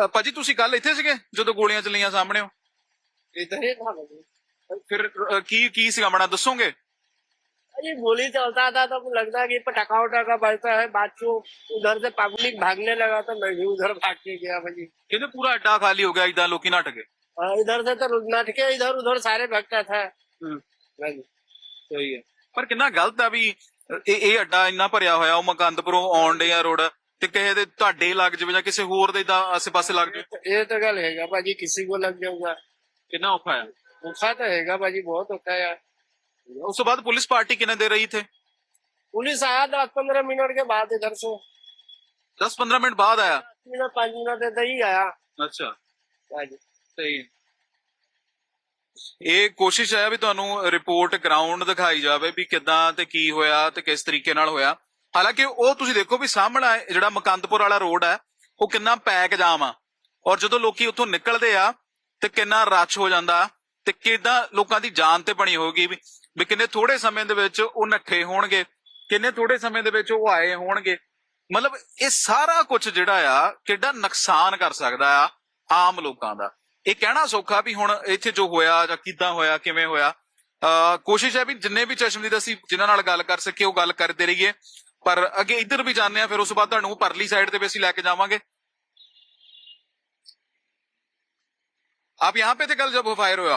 ਅ, ਭਾਜੀ ਤੁਸੀਂ ਕੱਲ ਇੱਥੇ ਸੀਗੇ ਜਦੋਂ ਗੋਲੀਆਂ ਚੱਲੀਆਂ ਸਾਹਮਣੇ इधर ही था भाजी ਫਿਰ ਅ, ਕੀ ਕੀ ਸੀਗਾ ਮਣਾ ਦੱਸੋਗੇ अरे गोली चलता था तो लगता कि पटाखा उटाखा बजता है बच्चों उधर से पब्लिक भागने लगा तो मैं भी उधर भाग के गया भाजी ਕਹਿੰਦੇ ਪੂਰਾ ਅੱਡਾ ਖਾਲੀ ਹੋ ਗਿਆ ਇਦਾਂ ਲੋਕੀ ਨੱਟ ਗਏ हाँ, इधर से तो नट के इधर उधर सारे भगता था भाजी ਸਹੀ ਹੈ ਪਰ ਕਿੰਨਾ ਗਲਤ ਆ ਵੀ ਇਹ ਇਹ ਅੱਡਾ ਇੰਨਾ ਭਰਿਆ ਹੋਇਆ ਉਹ ਮਕੰਦਪੁਰੋਂ ਆਉਣ ਡਿਆ ਰੋਡ ਤੇ ਕਿਸੇ ਦੇ ਤੁਹਾਡੇ ਲੱਗ ਜਾਵੇ ਜਾਂ ਕਿਸੇ ਹੋਰ ਦੇ ਦਾ ਆਸੇ-ਪਾਸੇ ਲੱਗ ਜਾਵੇ? ਇਹ ਤਾਂ ਗੱਲ ਹੈਗਾ ਭਾਜੀ ਕਿਸੇ ਕੋ ਲੱਗ ਜਾਊਗਾ। ਕਿੰਨਾ ਔਖਾ ਆ? ਔਖਾ ਤਾਂ ਹੈਗਾ ਭਾਜੀ ਬਹੁਤ ਔਖਾ ਆ। ਉਸ ਤੋਂ ਬਾਅਦ ਪੁਲਿਸ ਪਾਰਟੀ ਕਿੰਨੇ ਦੇ ਰਹੀ ਥੇ पुलिस आया दस पंद्रह मिनट के बाद इधर से 10-15 ਮਿੰਟ ਬਾਅਦ ਆਇਆ? मिनट पाँच मिनट इधर ही आया ਅੱਛਾ। भाजी ਸਹੀ ਇਹ ਕੋਸ਼ਿਸ਼ ਹੈ ਵੀ ਤੁਹਾਨੂੰ ਰਿਪੋਰਟ ਗਰਾਊਂਡ ਦਿਖਾਈ ਜਾਵੇ ਵੀ ਕਿੱਦਾਂ ਤੇ ਕੀ ਹੋਇਆ ਤੇ ਕਿਸ ਤਰੀਕੇ ਨਾਲ ਹੋਇਆ। ਹਾਲਾਂਕਿ ਉਹ ਤੁਸੀਂ ਦੇਖੋ ਵੀ ਸਾਹਮਣਾ ਜਿਹੜਾ ਮਕੰਦਪੁਰ ਵਾਲਾ ਰੋਡ ਹੈ, ਉਹ ਕਿੰਨਾ ਪੈਕ ਜਾਮ ਆ। ਔਰ ਜਦੋਂ ਲੋਕੀ ਉੱਥੋਂ ਨਿਕਲਦੇ ਆ, ਤੇ ਕਿੰਨਾ ਰਸ਼ ਹੋ ਜਾਂਦਾ, ਤੇ ਕਿਦਾਂ ਲੋਕਾਂ ਦੀ ਜਾਨ ਤੇ ਬਣੀ ਹੋਗੀ ਵੀ ਕਿੰਨੇ ਥੋੜੇ ਸਮੇਂ ਦੇ ਵਿੱਚ ਉਹ ਨੱਠੇ ਹੋਣਗੇ, ਕਿੰਨੇ ਥੋੜੇ ਸਮੇਂ ਦੇ ਵਿੱਚ ਉਹ ਆਏ ਹੋਣਗੇ। ਮਤਲਬ ਇਹ ਸਾਰਾ ਕੁਝ ਜਿਹੜਾ ਆ, ਕਿੱਡਾ ਨੁਕਸਾਨ ਕਰ ਸਕਦਾ ਆ ਆਮ ਲੋਕਾਂ ਦਾ। ਇਹ ਕਹਿਣਾ ਸੌਖਾ ਵੀ ਹੁਣ ਇੱਥੇ ਜੋ ਹੋਇਆ ਜਾਂ ਕਿੱਦਾਂ ਹੋਇਆ, ਕਿਵੇਂ ਹੋਇਆ ਅ ਕੋਸ਼ਿਸ਼ ਹੈ ਵੀ ਜਿੰਨੇ ਵੀ ਚਸ਼ਮਦੀਦ ਅਸੀਂ ਜਿਨ੍ਹਾਂ ਨਾਲ ਗੱਲ ਕਰ ਸਕੀਏ, ਉਹ ਗੱਲ ਕਰਦੇ ਰਹੀਏ। ਪਰ ਅੱਗੇ ਇੱਧਰ ਵੀ ਜਾਂਦੇ ਆ ਫਿਰ ਉਸ ਤੋਂ ਬਾਅਦ ਤੁਹਾਨੂੰ ਪਰਲੀ ਸਾਈਡ ਤੇ ਵੀ ਅਸੀਂ ਲੈ ਕੇ ਜਾਵਾਂਗੇ आप यहाँ पे थे कल जब वो फायर हुआ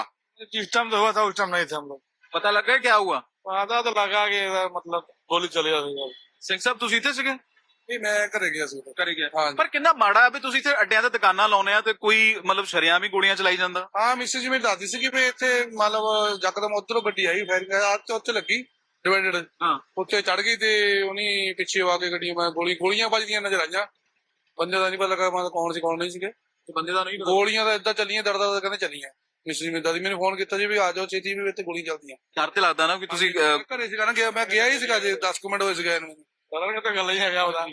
जिस टाइम तो हुआ था उस टाइम नहीं थे हम लोग पता लगा क्या हुआ पता तो लगा कि इधर मतलब गोली चली जाती ਸਿੰਘ ਸਾਹਿਬ ਤੁਸੀਂ ਇੱਥੇ ਸੀਗੇ नहीं मैं करे गया सी उधर। ਕਰੀ ਗਿਆ हाँ जी ਪਰ ਕਿੰਨਾ ਮਾੜਾ ਹੈ ਵੀ ਤੁਸੀਂ ਇੱਥੇ ਅੱਡਿਆਂ ਤੇ ਦੁਕਾਨਾਂ ਲਾਉਨੇ ਆ ਤੇ ਕੋਈ ਮਤਲਬ ਸ਼ਰਿਆਂ ਵੀ ਗੋਲੀਆਂ ਚਲਾਈ ਜਾਂਦਾ ਹਾਂ ਮਿਸਿਸ ਜੀ ਮੇਰੀ ਦੱਸਦੀ ਸੀ ਕਿ ਵੀ ਇੱਥੇ ਮਤਲਬ ਜਕਦਮ ਉਧਰੋਂ ਗੱਡੀ ਆਈ ਫਾਇਰਿੰਗ ਆ ਤੇ ਉੱਥੇ ਲੱਗੀ ਡਿਵਾਈਡਡ ਹਾਂ। ਉੱਥੇ ਚੜ ਗਈ ਤੇ ਉਹਨੀ ਪਿੱਛੇ ਆ ਕੇ ਗੱਡੀਆਂ ਮੈਂ ਗੋਲੀ ਗੋਲੀਆਂ ਵੱਜਦੀਆਂ ਨਜ਼ਰ ਆਈਆਂ। ਬੰਦੇ ਦਾ ਨਹੀਂ ਪਤਾ ਲੱਗਾ ਮੈਂ ਕੌਣ ਸੀ ਕੌਣ ਨਹੀਂ ਸੀਗੇ। ਤੇ ਬੰਦੇ ਦਾ ਨਹੀਂ ਗੋਲੀਆਂ ਤਾਂ ਏਦਾਂ ਚੱਲੀਆਂ ਦਰਦ ਦਰਦ ਕਹਿੰਦੇ ਚੱਲੀਆਂ। ਮਿਸਿਸ ਜੀ ਮੇਰੀ ਦੱਸਦੀ ਮੈਨੂੰ ਫੋਨ ਕੀਤਾ ਜੀ ਵੀ ਆ ਜਾਓ ਛੇਤੀ ਵੀ ਇੱਥੇ ਗੋਲੀਆਂ ਚੱਲਦੀਆਂ। ਡਰ ਤੇ ਲੱਗਦਾ ਨਾ ਕਿ ਤੁਸੀਂ ਅਹ, ਘਰੇ ਸੀਗਾ ਨਾ ਗਿਆ ਮੈਂ ਗਿਆ ਹੀ ਸੀਗਾ ਜੀ 10 ਕੁ ਮਿੰਟ ਹੋਏ ਸੀਗਾ ਇਹਨੂੰ। ਪਤਾ ਤਾਂ ਗੱਲ ਹੀ ਹੈਗਾ ਉਹਦਾ।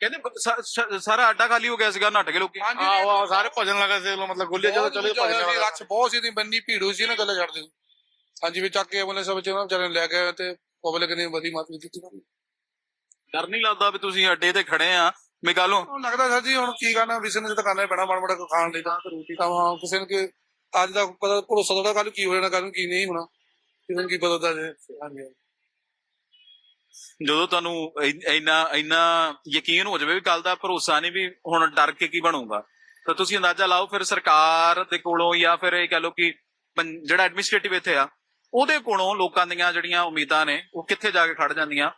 ਕਹਿੰਦੇ ਬ- ਸਾ- ਸਾ- ਸਾਰਾ ਅੱਡਾ ਖਾਲੀ ਹੋ ਗਿਆ ਸੀਗਾ ਨੱਟ ਕੇ ਲੋਕੀ। ਹਾਂਜੀ ਆਹ ਸਾਰੇ ਭਜਨ ਲੱਗੇ ਸੀ ਮਤਲਬ ਗੋਲੀਆਂ ਜਦੋਂ ਚਲੇ ਭਜਨ ਲੱਗੇ ਰੱਛ ਬਹੁਤ ਸੀ ਦੀ ਬੰਨੀ ਭੀੜ ਹੋਈ ਸੀ ਨਾ ਗੱਲੇ ਛੱਡਦੇ ਹਾਂਜੀ ਵੀ ਚੱਕ ਕੇ ਐਂਬੂਲੈਂਸ ਵਿੱਚ ਉਹਨਾਂ ਵਿਚਾਰੇ ਨੂੰ ਲੈ ਗਏ ਤੇ ਪਬਲਿਕ ਨੇ ਵਧੀ ਮਾਤ ਦਿੱਤੀ ਡਰ ਨਹੀਂ ਲੱਗਦਾ ਵੀ ਤੁਸੀਂ ਅੱਡੇ ਤੇ ਖੜੇ ਆ? ਮੈਂ ਕਹ ਲੂੰ ਹੁਣ ਲੱਗਦਾ ਸਰ ਜੀ ਹੁਣ ਕੀ ਕਰਨਾ? ਨੂੰ ਤਾਂ ਕਰਨਾ ਹੀ ਪੈਣਾ ਮਾੜਾ ਮਾੜਾ ਕੁ ਖਾਣ ਲਈ ਤਾਂ ਰੋਟੀ ਤਾਂ ਹਾਂ ਕਿਸੇ ਨੂੰ ਕਿ ਅੱਜ ਦਾ ਪਤਾ ਭਰੋਸਾ ਥੋੜਾ ਕੱਲ ਕੀ ਹੋ ਜਾਣਾ ਕੱਲ ਕੀ ਨਹੀਂ ਹੋਣਾ। ਕਿਸੇ ਨੂੰ ਕੀ ਪਤਾ ਜੇ। ਹਾਂਜੀ। ਜਦੋਂ ਤੁਹਾਨੂੰ ਇ- ਇੰਨਾ ਇੰਨਾ ਯਕੀਨ ਹੋ ਜਾਵੇ ਵੀ ਕੱਲ ਦਾ ਭਰੋਸਾ ਨਹੀਂ ਵੀ ਹੁਣ ਡਰ ਕੇ ਕੀ ਬਣੂਗਾ ਤਾਂ ਤੁਸੀਂ ਅੰਦਾਜ਼ਾ ਲਾਓ ਫਿਰ ਸਰਕਾਰ ਦੇ ਕੋਲੋਂ ਜਾਂ ਫਿਰ ਇਹ ਕਹ ਲਓ ਕਿ ਪੰ- ਜਿਹੜਾ ਐਡਮਿਨਿਸਟ੍ਰੇਟਿਵ ਇੱਥੇ ਆ ਉਹਦੇ ਕੋਲੋਂ ਲੋਕਾਂ ਦੀਆਂ ਜਿਹੜੀਆਂ ਉਮੀਦਾਂ ਨੇ ਉਹ ਕਿੱਥੇ ਜਾ ਕੇ ਖੜ ਜਾਂਦੀਆਂ?